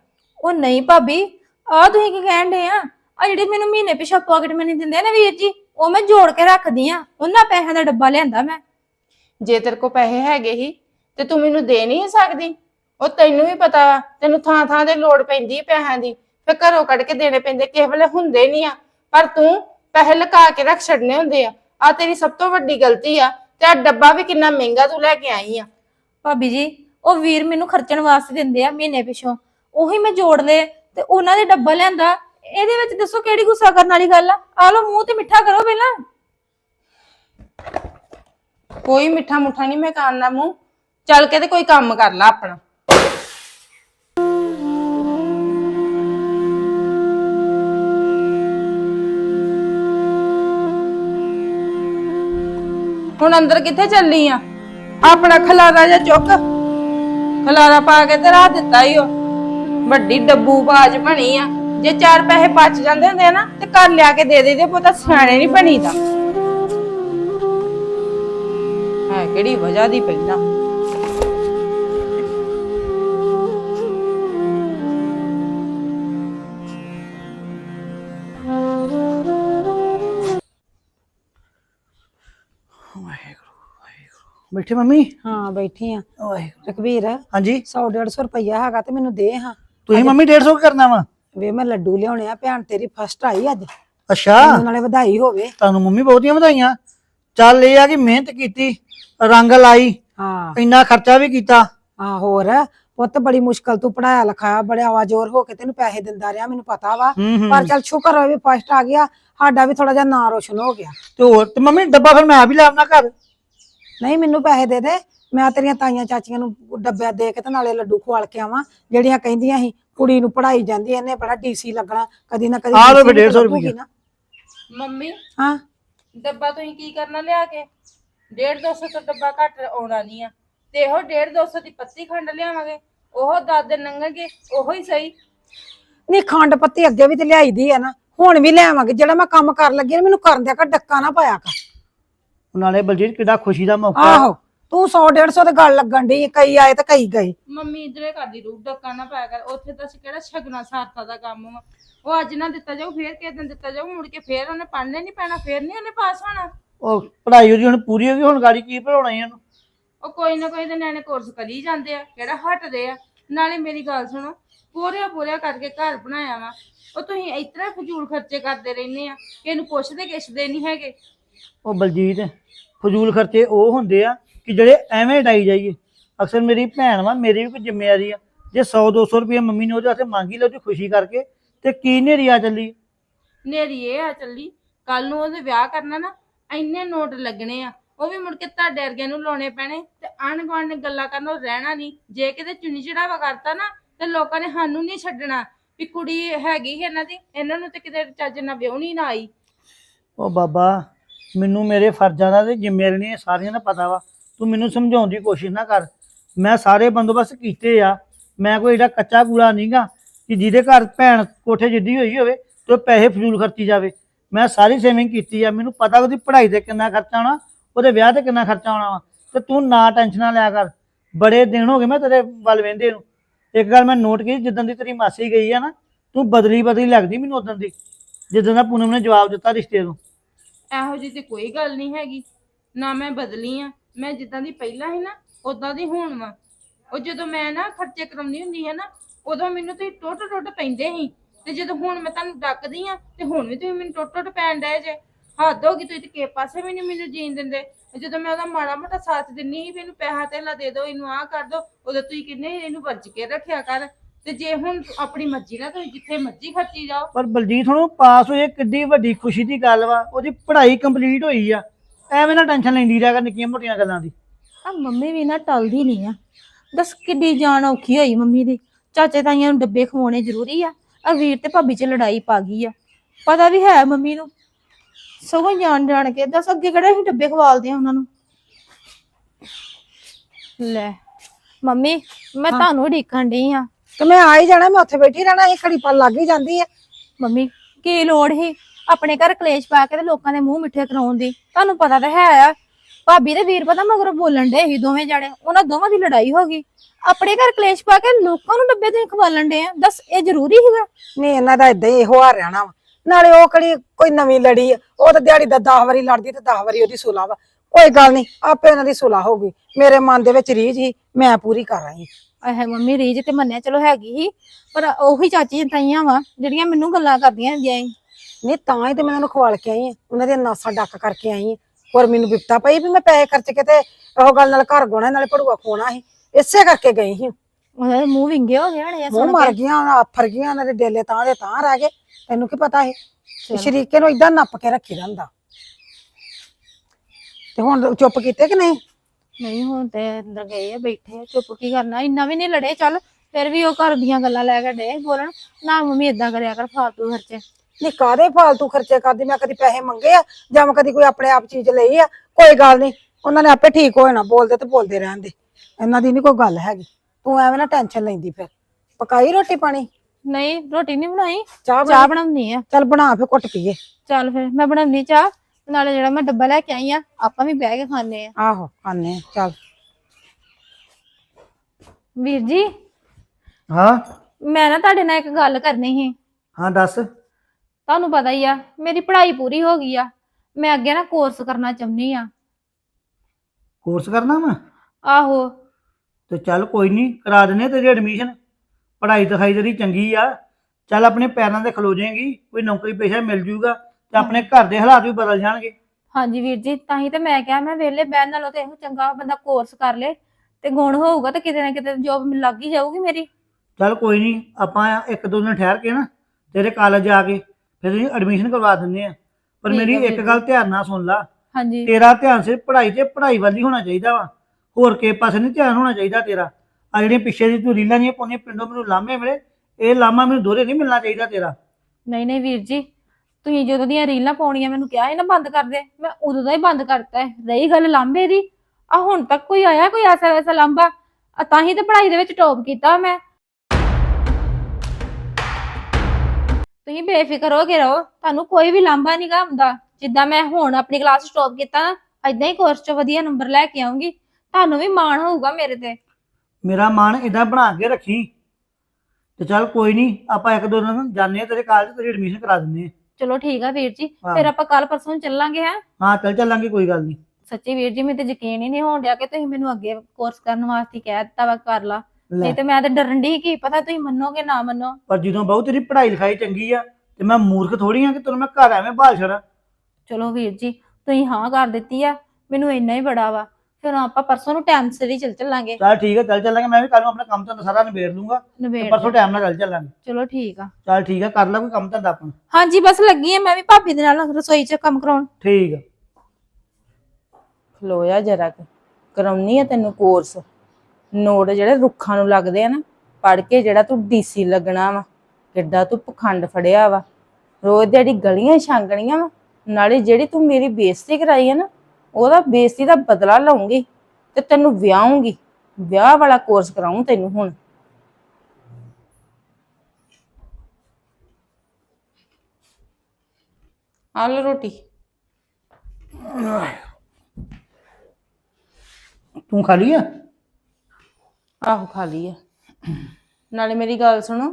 ਉਹ ਨਹੀਂ ਭਾਬੀ ਆ ਤੁਸੀਂ ਕੀ ਕਹਿਣ ਦੇ ਆ? ਆ ਜਿਹੜੇ ਮੈਨੂੰ ਮਹੀਨੇ ਪਿਛਾ ਪਾਕਟ ਮਨੀ ਦਿੰਦੇ ਆ ਨਾ ਵੀਰ ਜੀ ਉਹ ਮੈਂ ਜੋੜ ਕੇ ਰੱਖਦੀ ਆ ਉਹਨਾਂ ਪੈਸਿਆਂ ਦਾ ਡੱਬਾ ਲਿਆਂਦਾ ਮੈਂ। ਜੇ ਤੇਰੇ ਕੋ ਪੈਸੇ ਹੈਗੇ ਹੀ ਤੇ ਤੂੰ ਮੈਨੂੰ ਦੇ ਨਹੀਂ ਸਕਦੀ। ਉਹ ਤੈਨੂੰ ਵੀ ਪਤਾ ਤੈਨੂੰ ਥਾਂ ਥਾਂ ਦੇ ਲੋੜ ਪੈਂਦੀ ਪੈਸਿਆਂ ਦੀ ਫਿਰ ਘਰੋਂ ਕੱਢ ਕੇ ਦੇਣੇ ਪੈਂਦੇ ਕਿਸੇ ਵੇਲੇ ਹੁੰਦੇ ਨਹੀਂ ਆ। ਪਰ ਤੂੰ ਪੈਸੇ ਲੁਕਾ ਕੇ ਰੱਖ ਛੱਡਨੇ ਹੁੰਦੇ ਆ। ਆ ਤੇਰੀ ਸਭ ਤੋਂ ਵੱਡੀ ਗਲਤੀ ਆ ਤੇ ਆ ਡੱਬਾ ਵੀ ਕਿੰਨਾ ਮਹਿੰਗਾ ਤੂੰ ਲੈ ਕੇ ਆਈ ਆ। ਭਾਬੀ ਜੀ ਉਹ ਵੀਰ ਮੈਨੂੰ ਖਰਚਣ ਵਾਸਤੇ ਦਿੰਦੇ ਆ ਮਹੀਨੇ ਪਿਛੋਂ। ਉਹੀ ਮੈਂ ਜੋੜ ਲਏ ਤੇ ਉਹਨਾਂ ਦੇ ਡੱਬਾ ਲਿਆਂਦਾ। ਇਹਦੇ ਵਿੱਚ ਦੱਸੋ ਕਿਹੜੀ ਗੁੱਸਾ ਕਰਨ ਵਾਲੀ ਗੱਲ ਆ? ਆ ਲੋ ਮੂੰਹ ਤੇ ਮਿੱਠਾ ਕਰੋ ਪਹਿਲਾਂ। ਕੋਈ ਮਿੱਠਾ ਮੁੱਠਾ ਨਹੀਂ ਮੈਂ ਕਰਨਾ ਮੂੰਹ। ਚੱਲ ਕੇ ਤੇ ਕੋਈ ਕੰਮ ਕਰ ਲੈ ਆਪਣਾ। ਹੁਣ ਅੰਦਰ ਕਿੱਥੇ ਚੱਲੀ ਆ? ਆਪਣਾ ਖਲਾਰਾ ਜਾਂ ਚੁੱਕ। ਖਲਾਰਾ ਪਾ ਕੇ ਤੇ ਰਾਹ ਦਿੱਤਾ ਹੀ ਉਹ। ਵੱਡੀ ਡੱਬੂ ਬਾਜ ਬਣੀ ਆ। ਜੇ ਚਾਰ ਪੈਸੇ ਬਚ ਜਾਂਦੇ ਹੁੰਦੇ ਆ ਨਾ, ਤੇ ਘਰ ਲਿਆ ਕੇ ਦੇ ਦੇਦੇ ਪੁੱਤਾ ਸਿਆਣੇ ਨਹੀਂ ਬਣੀਦਾ। ਹੈ ਕਿਹੜੀ ਵਜ੍ਹਾ ਦੀ ਪਹਿਲਾਂ? ਬੈਠੇ ਮੰਮੀ? ਹਾਂ ਬੈਠੀ ਆ। ਓਏ। ਰਕਬੀਰ ਹਾਂਜੀ। 100 150 ਰੁਪਈਆ ਹੈਗਾ ਤੇ ਮੈਨੂੰ ਦੇ ਹਾਂ। ਤੁਸੀਂ ਮੰਮੀ 150 ਕਰਨਾ ਵਾ? ਵੇ ਮੈਂ ਲੱਡੂ ਲਿਆਉਣੇ ਆ ਭੈਣ ਤੇਰੀ ਫਸਟ ਆਈ ਅੱਜ। ਅੱਛਾ। ਤੈਨੂੰ ਨਾਲੇ ਵਧਾਈ ਹੋਵੇ। ਤੁਹਾਨੂੰ ਮੰਮੀ ਬਹੁਤੀਆਂ ਵਧਾਈਆਂ। ਚੱਲ ਇਹ ਆ ਕਿ ਮਿਹਨਤ ਕੀਤੀ ਰੰਗ ਲਾਈ ਹਾਂ। ਇੰਨਾ ਖਰਚਾ ਵੀ ਕੀਤਾ। ਹਾਂ ਹੋਰ ਪੁੱਤ ਬੜੀ ਮੁਸ਼ਕਲ ਤੂੰ ਪੜਾਇਆ ਲਿਖਾਇਆ ਬੜੇ ਆਵਾਜ਼ੋਰ ਹੋ ਕੇ ਤੈਨੂੰ ਪੈਸੇ ਦਿੰਦਾ ਰਿਹਾ ਮੈਨੂੰ ਪਤਾ ਵਾ। ਪਰ ਚੱਲ ਸ਼ੁਕਰ ਹੋਵੇ ਫਸਟ ਆ ਗਿਆ ਸਾਡਾ ਵੀ ਥੋੜਾ ਜਿਹਾ ਨਾਂ ਰੋਸ਼ਨ ਹੋ ਗਿਆ। ਤੇ ਹੋਰ ਤੇ ਮੰਮੀ ਡੱਬਾ ਫਿਰ ਮੈਂ ਆਪ ਹੀ ਲਾਉਣਾ ਘਰ। ਨਹੀਂ ਮੈਨੂੰ ਪੈਸੇ ਦੇ ਦੇ। ਮੈਂ ਤੇਰੀਆਂ ਤਾਈਆਂ ਚਾਚੀਆਂ ਨੂੰ ਡੱਬਿਆ ਦੇ ਕੇ ਤੇ ਨਾਲੇ ਲੱਡੂ ਖਵਾਲ ਕੇ ਆਵਾਂ ਜਿਹੜੀਆਂ ਕਹਿੰਦੀਆਂ ਸੀ ਕੁੜੀ ਨੂੰ ਪੜਾਈ ਜਾਂਦੀ ਇਹਨੇ ਬੜਾ ਡੀਸੀ ਲੱਗਣਾ ਕਦੀ ਨਾ ਕਦੀ ਆ ਲਓ DC ਫਿਰ ਵੀ 150 ਲੱਗੂਗੀ ਰੁਪਈਆ। ਨਾ। ਮੰਮੀ ਹਾਂ। ਡੱਬਾ ਤੁਸੀਂ ਕੀ ਕਰਨਾ ਲਿਆ ਕੇ? 1.5 200 ਤੋਂ ਡੱਬਾ ਘੱਟ ਆਉਣਾ ਨਹੀਂ ਆ। ਤੇ ਇਹੋ 1.5 200 ਦੀ ਪੱਤੀ ਖੰਡ ਲਿਆਵਾਂਗੇ ਉਹ 10 ਦਿਨ ਲੰਘਣਗੇ ਉਹੋ ਹੀ ਸਹੀ। ਨਹੀਂ ਖੰਡ ਪੱਤੀ ਅੱਗੇ ਵੀ ਤੇ ਲਿਆਈ ਦੀ ਆ ਨਾ ਹੁਣ ਵੀ ਲਿਆਵਾਂਗੇ ਜਿਹੜਾ ਮੈਂ ਕੰਮ ਕਰਨ ਲੱਗੀ ਨਾ, ਮੈਨੂੰ ਕਰਨ ਦਿਆ ਕਰ ਡੱਕਾ ਨਾ ਪਾਇਆ ਕਰ। ਨਾਲੇ ਬਲਜੀਤ ਕਿੱਡਾ ਖੁਸ਼ੀ ਦਾ ਮੌਕਾ ਆਹੋ ਤੂੰ 100 150 ਤੇ ਗੱਲ ਲੱਗਣ ਦੀ ਕਈ ਆਏ ਤੇ ਕਈ ਗਏ। ਮੰਮੀ ਇਧਰੇ ਕਰਦੀ ਰੂਪ ਡੱਕਾ ਨਾ ਪਾਇਆ ਕਰ। ਉੱਥੇ ਤਾਂ ਅਸੀਂ ਕਿਹੜਾ ਛਗਣਾ ਸਾਰਤਾ ਦਾ ਕੰਮ ਵਾ। ਉਹ ਅੱਜ ਨਾ ਦਿੱਤਾ ਜਾਊ ਫੇਰ ਕਿਸੇ ਦਿਨ ਦਿੱਤਾ ਜਾਊ ਮੁੜ ਕੇ ਫੇਰ ਉਹਨੇ ਪੜ੍ਹਨੇ ਨਹੀਂ ਪੈਣਾ ਫੇਰ ਨਹੀਂ ਉਹਨੇ ਪਾਸ ਹੋਣਾ। ਉਹ ਪੜ੍ਹਾਈ ਉਹਦੀ ਹੁਣ ਪੂਰੀ ਹੋ ਗਈ ਹੁਣ ਗਾੜੀ ਕੀ ਪੜਾਉਣਾ ਇਹਨੂੰ ਉਹ ਕੋਈ ਨਾ ਕੋਈ ਤੇ ਨਿਆਣੇ ਕੋਰਸ ਕਰੀ ਜਾਂਦੇ ਆ ਕਿਹੜਾ ਹਟਦੇ ਆ। ਨਾਲੇ ਮੇਰੀ ਗੱਲ ਸੁਣੋ ਪੂਰਿਆ ਪੂਰਿਆ ਕਰਕੇ ਘਰ ਬਣਾਇਆ ਵਾ। ਉਹ ਤੁਸੀਂ ਤਰ੍ਹਾਂ ਫਜ਼ੂਲ ਖਰਚੇ ਕਰਦੇ ਰਹਿੰਦੇ ਆ ਕਿ ਇਹਨੂੰ ਪੁੱਛਦੇ ਕਿਛਦੇ ਨਹੀਂ ਹੈਗੇ। ਉਹ ਬਲਜੀਤ ਫਜ਼ੂਲ ਖਰਚੇ ਉਹ ਹੁੰਦੇ ਆ ਕਿ ਜਿਹੜੇ ਐਵੇਂ ਡਾਈ ਜਾਈਏ। ਅਕਸਰ ਮੇਰੀ ਭੈਣ ਵਾ ਮੇਰੀ ਵੀ ਕੋਈ ਜ਼ਿੰਮੇਵਾਰੀ ਆ। ਜੇ 100 200 ਰੁਪਏ ਮੰਮੀ ਨੇ ਉਹਦੇ ਵਾਸਤੇ ਮੰਗੀ ਲਓ ਤੇ ਖੁਸ਼ੀ ਕਰਕੇ ਤੇ ਕੀ ਨੇਰੀ ਆ ਚੱਲੀ? ਨੇਰੀ ਇਹ ਆ ਚੱਲੀ ਕੱਲ ਨੂੰ ਉਹਦੇ ਵਿਆਹ ਕਰਨਾ ਨਾ ਇੰਨੇ ਨੋਟ ਲੱਗਣੇ ਆ। ਉਹ ਵੀ ਮੁੜ ਕੇ ਤੁਹਾਡੇ ਵਰਗਿਆਂ ਨੂੰ ਲਾਉਣੇ ਪੈਣੇ ਤੇ ਆਂਢ ਗੁਆਂਢ ਨੇ ਗੱਲਾਂ ਕਰਨ ਉਹ ਰਹਿਣਾ ਨਹੀਂ। ਜੇ ਕਿਤੇ ਚੁੰਨੀ ਚੜਾਵਾ ਕਰਤਾ ਨਾ ਤੇ ਲੋਕਾਂ ਨੇ ਸਾਨੂੰ ਨਹੀਂ ਛੱਡਣਾ ਵੀ ਕੁੜੀ ਹੈਗੀ ਇਹਨਾਂ ਦੀ ਇਹਨਾਂ ਨੂੰ ਤੇ ਕਿਤੇ ਚੱਜ ਨਾਲ ਵਿਆਹਣੀ ਨਾ ਆਈ। ਉਹ ਬਾਬਾ ਮੈਨੂੰ ਮੇਰੇ ਫਰਜ਼ਾਂ ਦਾ ਤੇ ਜ਼ਿੰਮੇਵਾਰੀਆਂ ਸਾਰੀਆਂ ਦਾ ਪਤਾ ਵਾ। ਤੂੰ ਮੈਨੂੰ ਸਮਝਾਉਣ ਦੀ ਕੋਸ਼ਿਸ਼ ਨਾ ਕਰ। ਮੈਂ ਸਾਰੇ ਬੰਦੋਬਸਤ ਕੀਤੇ ਆ। ਮੈਂ ਕੋਈ ਏਡਾ ਕੱਚਾ ਕੂੜਾ ਨਹੀਂਗਾ ਕਿ ਜਿਹਦੇ ਘਰ ਭੈਣ ਕੋਠੇ ਜਿੱਡੀ ਹੋਈ ਹੋਵੇ ਤੇ ਉਹ ਪੈਸੇ ਫਜ਼ੂਲ ਖਰਚੀ ਜਾਵੇ। ਮੈਂ ਸਾਰੀ ਸੇਵਿੰਗ ਕੀਤੀ ਆ। ਮੈਨੂੰ ਪਤਾ ਉਹਦੀ ਪੜ੍ਹਾਈ ਤੇ ਕਿੰਨਾ ਖਰਚਾ ਆਉਣਾ, ਉਹਦੇ ਵਿਆਹ ਤੇ ਕਿੰਨਾ ਖਰਚਾ ਆਉਣਾ ਵਾ। ਤੇ ਤੂੰ ਨਾ ਟੈਨਸ਼ਨਾਂ ਲਿਆ ਕਰ। ਬੜੇ ਦਿਨ ਹੋ ਗਏ ਮੈਂ ਤੇਰੇ ਵੱਲ ਵੇਂਦੇ ਨੂੰ। ਇੱਕ ਗੱਲ ਮੈਂ ਨੋਟ ਕੀਤੀ ਜਿੱਦਾਂ ਦੀ ਤੇਰੀ ਮਾਸੀ ਗਈ ਆ ਨਾ, ਤੂੰ ਬਦਲੀ ਬਦਲੀ ਲੱਗਦੀ ਮੈਨੂੰ ਉਦੋਂ ਦੀ। ਜਿੱਦਾਂ ਦਾ ਪੂਨਮ ਨੇ ਜਵਾਬ ਦਿੱਤਾ ਰਿਸ਼ਤੇ ਨੂੰ। ਇਹੋ ਜਿਹੀ ਤੇ ਕੋਈ ਗੱਲ ਨਹੀਂ ਹੈਗੀ। ਨਾ ਮੈਂ ਬਦਲੀ ਆ, ਮੈਂ ਜਿੱਦਾਂ ਦੀ ਪਹਿਲਾਂ ਸੀ ਨਾ ਉਦਾਂ ਦੀ ਹੁਣ ਵਾ। ਉਹ ਜਦੋਂ ਮੈਂ ਨਾ ਖਰਚੇ ਕਰਾਉਂਦੀ ਹੁੰਦੀ ਹੈ ਨਾ, ਉਦੋਂ ਮੈਨੂੰ ਤੁਸੀਂ ਟੁੱਟ ਟੁੱਟ ਪੈਂਦੇ ਸੀ। ਤੇ ਜਦੋਂ ਹੁਣ ਮੈਂ ਤੁਹਾਨੂੰ ਡੱਕਦੀ ਆ, ਤੇ ਹੁਣ ਵੀ ਤੁਸੀਂ ਮੈਨੂੰ ਟੁੱਟ ਟੁੱਟ ਪੈਣ ਡਏ ਜੇ। ਹੱਦ ਹੋ ਗਈ, ਤੁਸੀਂ ਤੇ ਕਿਸੇ ਪਾਸੇ ਵੀ ਨਹੀਂ ਮੈਨੂੰ ਜੀਣ ਦਿੰਦੇ। ਤੇ ਜਦੋਂ ਮੈਂ ਉਹਦਾ ਮਾੜਾ ਮੋਟਾ ਸਾਥ ਦਿੰਨੀ ਸੀ, ਵੀ ਇਹਨੂੰ ਪੈਸਾ ਧੇਲਾ ਦੇ ਦਿਓ, ਇਹਨੂੰ ਆਹ ਕਰ ਦਿਓ, ਉਦੋਂ ਤੁਸੀਂ ਕਿੰਨੇ ਇਹਨੂੰ ਵਰਜ ਕੇ ਰੱਖਿਆ ਕਰ। ਤੇ ਜੇ ਹੁਣ ਆਪਣੀ ਮਰਜ਼ੀ ਨਾਲ ਤੁਸੀਂ ਜਿੱਥੇ ਮਰਜ਼ੀ ਖਰਚੀ ਜਾਓ। ਪਰ ਬਲਜੀਤ ਹੁਣ ਉਹ ਪਾਸ ਹੋਏ ਕਿੱਡੀ ਵੱਡੀ ਖੁਸ਼ੀ ਦੀ ਗੱਲ ਵਾ ਉਹਦੀ ਪੜ੍ਹਾਈ ਕੰਪਲੀਟ ਹੋਈ ਆ। ਐਵੇਂ ਨਾ ਟੈਨਸ਼ਨ ਲੈਂਦੀ ਰਿਹਾ ਕਰ ਨਿੱਕੀਆਂ ਮੋਟੀਆਂ ਗੱਲਾਂ ਦੀ। ਆ ਮੰਮੀ ਵੀ ਨਾ ਟਲਦੀ ਨਹੀਂ ਆ। ਦੱਸ ਕਿੱਡੀ ਜਾਨ ਔਖੀ ਹੋਈ ਮੰਮੀ ਦੀ। ਚਾਚੇ ਤਾਈਆਂ ਨੂੰ ਡੱਬੇ ਖਵਾਉਣੇ ਜ਼ਰੂਰੀ ਆ। ਆ ਵੀਰ ਤੇ ਭਾਬੀ 'ਚ ਲੜਾਈ ਪਾ ਗਈ ਆ। ਪਤਾ ਵੀ ਹੈ ਮੰਮੀ ਨੂੰ। ਸਗੋਂ ਜਾਣ ਜਾਣ ਕੇ ਦੱਸ ਅੱਗੇ ਕਿਹੜੇ ਅਸੀਂ ਡੱਬੇ ਖਵਾਲਦੇ ਆ ਉਹਨਾਂ ਨੂੰ। ਲੈ ਮੰਮੀ ਮੈਂ ਤੁਹਾਨੂੰ ਢੀਕਣ ਡਈ ਆ। ਤੇ ਮੈਂ ਆ ਹੀ ਜਾਣਾ ਮੈਂ ਉੱਥੇ ਬੈਠੀ ਰਹਿਣਾ ਇਹ ਖੜੀ ਪਲ ਲੱਗ ਹੀ ਜਾਂਦੀ ਹੈ ਮੰਮੀ ਕੀ ਲੋੜ ਸੀ? ਆਪਣੇ ਘਰ ਕਲੇਸ਼ ਪਾ ਕੇ ਤੇ ਲੋਕਾਂ ਦੇ ਮੂੰਹ ਮਿੱਠੇ ਕਰਾਉਣ ਦੀ। ਤੁਹਾਨੂੰ ਪਤਾ ਤਾਂ ਹੈ ਆ। ਭਾਬੀ ਤੇ ਵੀਰ ਪਤਾ ਮਗਰ ਬੋਲਣ ਦੇ ਸੀ ਦੋਵੇਂ ਜਾਣੇ। ਉਹਨਾਂ ਦੋਵਾਂ ਦੀ ਲੜਾਈ ਹੋ ਗਈ। ਆਪਣੇ ਘਰ ਕਲੇਸ਼ ਪਾ ਕੇ ਲੋਕਾਂ ਨੂੰ ਡੱਬੇ ਤੇ ਖਵਾਲਣ ਦੇ ਆ। ਦੱਸ ਇਹ ਜ਼ਰੂਰੀ ਹੈਗਾ ਨਹੀਂ ਇਹਨਾਂ ਦਾ ਇਦਾਂ ਹੀ ਇਹੋ ਹਾਰ ਰਹਿਣਾ ਵਾ। ਨਾਲੇ ਉਹ ਕਿਹੜੀ ਕੋਈ ਨਵੀਂ ਲੜੀ ਆ। ਉਹ ਤਾਂ ਦਿਹਾੜੀ ਦਾ 10 ਵਾਰੀ ਲੜਦੀ ਤੇ 10 ਵਾਰੀ ਉਹਦੀ ਸੁਲਾ ਵਾ। ਕੋਈ ਗੱਲ ਨਹੀਂ ਆਪੇ ਇਹਨਾਂ ਦੀ ਸੁਲਾ ਹੋਊਗੀ। ਮੇਰੇ ਮਨ ਦੇ ਵਿੱਚ ਰੀਝ ਹੀ ਮੈਂ ਪੂਰੀ ਕਰ ਆਈ ਆਹੇ ਮੰਮੀ ਰੀਜ ਤੇ ਮੰਨਿਆ ਚਲੋ ਹੈਗੀ ਹੀ ਪਰ ਉਹੀ ਚਾਚੀ ਤਾਈਆਂ ਵਾ ਜਿਹੜੀਆਂ ਮੈਨੂੰ ਗੱਲਾਂ ਕਰਦੀਆਂ ਹੁੰਦੀਆਂ ਸੀ। ਨਹੀਂ ਤਾਂ ਹੀ ਤੇ ਮੈਂ ਉਹਨਾਂ ਨੂੰ ਖਵਾਲ ਕੇ ਆਈ ਆ ਉਹਨਾਂ ਦੀਆਂ ਨਾਸਾਂ ਡੱਕ ਕਰਕੇ ਆਈ ਆ। ਹੋਰ ਮੈਨੂੰ ਵਿਪਤਾ ਪਈ ਵੀ ਮੈਂ ਪੈਸੇ ਖਰਚ ਕੇ ਤੇ ਉਹ ਗੱਲ ਨਾਲ ਘਰ ਗੋਣਾ ਨਾਲੇ ਪੜੂਆ ਖੋਣਾ ਸੀ। ਇਸੇ ਕਰਕੇ ਗਈ ਸੀ। ਉਹਨਾਂ ਦੇ ਮੂੰਹ ਵਿੰਗੇ ਹੋ ਗਏ ਹਣੇ ਮੂੰਹ ਮਰ ਕੇ। ਗਈਆਂ ਆਫਰ ਗਈਆਂ ਉਹਨਾਂ ਦੇ ਡੇਲੇ ਤਾਂ ਦੇ ਤਾਂ ਰਹਿ ਗਏ। ਤੈਨੂੰ ਕੀ ਪਤਾ ਸੀ? ਸ਼ਰੀਕੇ ਨੂੰ ਇਦਾਂ ਨੱਪ ਕੇ ਰੱਖੀ ਹੁੰਦਾ। ਤੇ ਹੁਣ ਚੁੱਪ ਕੀਤੇ ਕਿ ਨਹੀਂ? ਨਹੀਂ ਹੁਣ ਤੇ ਅੰਦਰ ਗਏ ਆ ਬੈਠੇ ਆ ਚੁੱਪ ਕੀ ਕਰਨਾ? ਇੰਨਾ ਵੀ ਨਹੀਂ ਲੜੇ ਚੱਲ ਫਿਰ ਵੀ ਉਹ ਘਰ ਦੀਆਂ ਗੱਲਾਂ ਲੈ ਕੇ ਡੇ ਬੋਲਣ। ਨਾ ਮੰਮੀ ਇਦਾਂ ਕਰਿਆ ਕਰ ਫਾਲਤੂ ਖਰਚੇ। ਨਹੀਂ ਕਾਦੇ ਫਾਲਤੂ ਖਰਚੇ ਕਰਦੀ? ਮੈਂ ਕਦੀ ਪੈਸੇ ਮੰਗੇ ਆ ਜਾਂ ਮੈਂ ਕਦੀ ਕੋਈ ਆਪਣੇ ਆਪ ਚੀਜ਼ ਲਈ ਆ? ਕੋਈ ਗੱਲ ਨਹੀਂ ਉਹਨਾਂ ਨੇ ਆਪੇ ਠੀਕ ਹੋ ਜਾਣਾ ਬੋਲਦੇ ਤੇ ਬੋਲਦੇ ਰਹਿਣ ਦੇ। ਇਹਨਾਂ ਦੀ ਨਹੀਂ ਕੋਈ ਗੱਲ ਹੈਗੀ। ਤੂੰ ਐਵੇਂ ਨਾ ਟੈਨਸ਼ਨ ਲੈਂਦੀ ਫਿਰ। ਪਕਾਈ ਰੋਟੀ ਪਾਣੀ? ਨਹੀਂ ਰੋਟੀ ਨਹੀਂ ਬਣਾਈ। ਚਾਹ ਚਾਹ ਬਣਾ? ਬਣਾਉਣੀ ਆ। ਚੱਲ ਬਣਾ ਫੇ ਘੁੱਟ ਪੀਏ। ਚੱਲ ਫਿਰ ਮੈਂ ਬਣਾਉਣੀ ਚਾਹ। ਨਾਲੇ ਜਿਹੜਾ ਮੈਂ ਡੱਬਾ ਲੈ ਕੇ ਆਈ ਆ ਆਪਾਂ ਵੀ ਬਹਿ ਕੇ ਖਾਣੇ ਆ। ਆਹੋ ਖਾਣੇ ਆ, ਚੱਲ। ਵੀਰ ਜੀ ਹਾਂ? ਮੈਂ ਨਾ ਤੁਹਾਡੇ ਨਾਲ ਇੱਕ ਗੱਲ ਕਰਨੀ ਸੀ। ਹਾਂ ਦੱਸ। ਤੁਹਾਨੂੰ ਪਤਾ ਹੀ ਆ ਮੇਰੀ ਪੜ੍ਹਾਈ ਪੂਰੀ ਹੋ ਗਈ ਆ। ਮੈਂ ਅੱਗੇ ਨਾ ਕੋਰਸ ਕਰਨਾ ਚਾਹੁੰਦੀ ਆ। ਕੋਰਸ ਕਰਨਾ ਵਾ? ਆਹੋ। ਤੇ ਚੱਲ ਕੋਈ ਨਹੀਂ ਕਰਾ ਦਿੰਨੇ ਤੇਰੀ ਐਡਮਿਸ਼ਨ ਪੜ੍ਹਾਈ ਲਿਖਾਈ ਤੇਰੀ ਚੰਗੀ ਆ। ਚੱਲ ਆਪਣੇ ਪੈਰਾਂ ਤੇ ਖਲੋ ਜਾਏਗੀ ਕੋਈ ਨੌਕਰੀ ਪੇਸ਼ਾ ਮਿਲ ਜੂਗਾ। ਤੇ ਆਪਣੇ ਘਰ ਦੇ ਹਾਲਾਤ ਵੀ ਬਦਲ ਜਾਣਗੇ। ਹਾਂਜੀ ਵੀਰ ਜੀ ਤਾਂ ਹੀ ਤੇ ਮੈਂ ਕਿਹਾ ਮੈਂ ਵਿਹਲੇ ਬਹਿਣ ਨਾਲੋਂ ਤੇ ਇਹੋ ਚੰਗਾ ਬੰਦਾ ਕੋਰਸ ਕਰ ਲੇ ਤੇ ਗੁਣ ਹੋਊਗਾ ਤੇ ਕਿਤੇ ਨਾ ਕਿਤੇ ਜੋਬ ਲੱਗ ਹੀ ਜਾਊਗੀ ਮੇਰੀ। ਚੱਲ ਕੋਈ ਨਹੀਂ ਆਪਾਂ ਇੱਕ ਦੋ ਦਿਨ ਠਹਿਰ ਕੇ ਨਾ ਤੇਰੇ ਕਾਲਜ ਜਾ ਕੇ ਫਿਰ ਐਡਮਿਸ਼ਨ ਕਰਵਾ ਦਿੰਨੇ ਆ ਪਰ ਠੀਕ ਆ ਮੇਰੀ ਇੱਕ। ਗੱਲ ਧਿਆਨ ਨਾਲ ਸੁਣ ਲਾ। ਹਾਂਜੀ। ਤੇਰਾ ਧਿਆਨ ਸਿਰਫ ਪੜ੍ਹਾਈ ਤੇ ਪੜ੍ਹਾਈ ਵੱਲ ਹੀ ਹੋਣਾ ਚਾਹੀਦਾ ਵਾ। ਹੋਰ ਕਿਸੇ ਪਾਸੇ ਨਹੀਂ ਧਿਆਨ ਹੋਣਾ ਚਾਹੀਦਾ ਤੇਰਾ। ਆ ਜਿਹੜੀਆਂ ਪਿੱਛੇ ਦੀ ਤੂੰ ਰੀਲਾਂ ਨਹੀਂ ਪਾਉਂਦੀਆਂ ਪਿੰਡੋਂ ਮੈਨੂੰ ਲਾਮੇ ਮਿਲੇ ਇਹ ਲਾਮਾ ਮੈਨੂੰ ਦੋਹਰੇ ਨਹੀਂ ਮਿਲਣਾ ਚਾਹੀਦਾ ਤੇਰਾ। ਨਹੀਂ ਨਹੀਂ ਵੀਰ ਜੀ ਤੁਸੀਂ ਜਦੋਂ ਦੀਆਂ ਰੀਲਾਂ ਪਾਉਣੀਆਂ ਮੈਨੂੰ ਕਿਹਾ ਸੀ ਨਾ ਬੰਦ ਕਰ ਦੇ, ਮੈਂ ਉਦੋਂ ਦਾ ਹੀ ਬੰਦ ਕਰਤਾ ਹੈ, ਰਹੀ ਗੱਲ ਲਾਂਬੇ ਦੀ। ਆ ਹੁਣ ਤੱਕ ਕੋਈ ਆਇਆ ਕੋਈ ਐਸਾ ਵੈਸਾ ਲਾਂਬਾ ਆ ਤਾਂ ਹੀ ਤੇ ਪੜ੍ਹਾਈ ਦੇ ਵਿੱਚ ਟੌਪ ਕੀਤਾ ਮੈਂ। ਤੁਸੀਂ ਬੇਫਿਕਰ ਹੋ ਕੇ ਰਹੋ, ਤੁਹਾਨੂੰ ਕੋਈ ਵੀ ਲਾਂਬਾ ਨਹੀਂ ਗਾ ਜਿੱਦਾਂ ਮੈਂ ਹੁਣ ਆਪਣੀ ਕਲਾਸ ਟੌਪ ਕੀਤਾ ਨਾ, ਏਦਾਂ ਹੀ ਕੋਰਸ 'ਚ ਵਧੀਆ ਨੰਬਰ ਲੈ ਕੇ ਆਉਂਗੀ। ਤੁਹਾਨੂੰ ਵੀ ਮਾਣ ਹੋਊਗਾ ਮੇਰੇ ਤੇ। ਮੇਰਾ ਮਨ ਇਦਾਂ ਬਣਾ ਕੇ ਰੱਖੀ। ਤੇ ਚੱਲ ਕੋਈ ਨਹੀਂ ਆਪਾਂ ਇੱਕ ਦੋ ਦਿਨ ਜਾਂਦੇ ਤੇਰੇ ਕਾਲਜ ਤੇਰੀ ਐਡਮਿਸ਼ਨ ਕਰਾ ਦਿੰਦੇ ਆ ਚਲੋ ਠੀਕ ਆ ਵੀਰ ਜੀ ਹਾਂ। ਫਿਰ ਆਪਾਂ ਕੱਲ ਪਰਸੋਂ ਨੂੰ ਚੱਲਾਂਗੇ ਹੈ? ਹਾਂ ਚੱਲ ਚੱਲਾਂਗੇ ਕੋਈ ਗੱਲ ਨਹੀਂ। ਸੱਚੀ ਵੀਰ ਜੀ ਮੈਨੂੰ ਤੇ ਯਕੀਨ ਹੀ ਨਹੀਂ ਹੋਣ ਡਿਆ ਕਿ ਤੁਸੀਂ ਮੈਨੂੰ ਅੱਗੇ ਕੋਰਸ ਕਰਨ ਵਾਸਤੇ ਕਹਿ ਦਿੱਤਾ ਵਾ ਕਰ ਲਾ। ਲੈ। ਨਹੀਂ ਤੇ ਮੈਂ ਤੇ ਡਰਨ ਦੀ ਕੀ ਪਤਾ ਤੁਸੀਂ ਮੰਨੋਗੇ ਨਾ ਮੰਨੋ। ਪਰ ਜਦੋਂ ਬਹੁਤ ਤੇਰੀ ਪੜ੍ਹਾਈ ਲਿਖਾਈ ਚੰਗੀ ਆ ਤੇ ਮੈਂ ਮੂਰਖ ਥੋੜੀ ਆ ਕਿ ਤੈਨੂੰ ਮੈਂ ਘਰ ਐਵੇਂ ਭਾਲ ਛੜਾ ਚਲੋ ਵੀਰ ਜੀ ਤੁਸੀਂ ਹਾਂ ਕਰ ਦਿੱਤੀ ਆ ਮੈਨੂੰ ਇੰਨਾ ਹੀ ਬੜਾ ਵਾ। ਫਿਰ ਆਪਾਂ ਪਰਸੋਂ ਨੂੰ ਟਾਈਮ ਸਿਰ ਹੀ ਚੱਲ ਚੱਲਾਂਗੇ। ਚੱਲ ਠੀਕ ਹੈ ਚੱਲ ਚੱਲਾਂਗੇ। ਮੈਂ ਵੀ ਕੱਲ ਨੂੰ ਆਪਣਾ ਕੰਮ ਤਾਂ ਸਾਰਾ ਨਿਬੇੜ ਲੂੰਗਾ। ਤੇ ਪਰਸੋਂ। ਟਾਈਮ ਨਾਲ ਚੱਲ ਚੱਲਾਂਗੇ। ਚਲੋ ਠੀਕ ਆ। ਚੱਲ ਠੀਕ ਹੈ ਕਰ ਲੈ ਕੋਈ ਕੰਮ ਧੰਦਾ ਆਪਣਾ। ਹਾਂਜੀ ਬਸ ਲੱਗੀ ਆ ਮੈਂ ਵੀ ਭਾਬੀ ਦੇ ਨਾਲ ਰਸੋਈ 'ਚ ਕੰਮ ਕਰਾਉਣ। ਠੀਕ ਆ। ਖਲੋਇਆ ਜਰਾ ਕੁ। ਕਰਾਉਣੀ ਆ ਤੈਨੂੰ ਕੋਰਸ ਨੋਟ ਜਿਹੜੇ ਰੁੱਖਾਂ ਨੂੰ ਲੱਗਦੇ ਆ ਨਾ ਪੜ ਕੇ ਜਿਹੜਾ ਤੂੰ ਡੀਸੀ ਲੱਗਣਾ ਵਾ ਕਿੱਡਾ ਤੂੰ ਪਖੰਡ ਫੜਿਆ ਵਾ। ਰੋਜ਼ ਜਿਹੜੀ ਗਲੀਆਂ ਛਾਂਗਣੀਆਂ ਵਾ ਨਾਲੇ ਜਿਹੜੀ ਤੂੰ ਮੇਰੀ ਬੇਇੱਜ਼ਤੀ ਕਰਾਈ ਆ ਨਾ ਉਹਦਾ ਬੇਇੱਜ਼ਤੀ ਦਾ ਬਦਲਾ ਲਵਾਂਗੀ ਤੇ ਤੈਨੂੰ ਵਿਆਹੂੰਗੀ। ਵਿਆਹ ਵਾਲਾ ਕੋਰਸ ਕਰਾਉਂ ਤੈਨੂੰ ਹੁਣ। ਆ ਲੈ ਰੋਟੀ। ਤੂੰ ਖਾ ਲਈ ਆ? ਆਹੋ ਖਾ ਲਈ ਆ। ਨਾਲੇ ਮੇਰੀ ਗੱਲ ਸੁਣੋ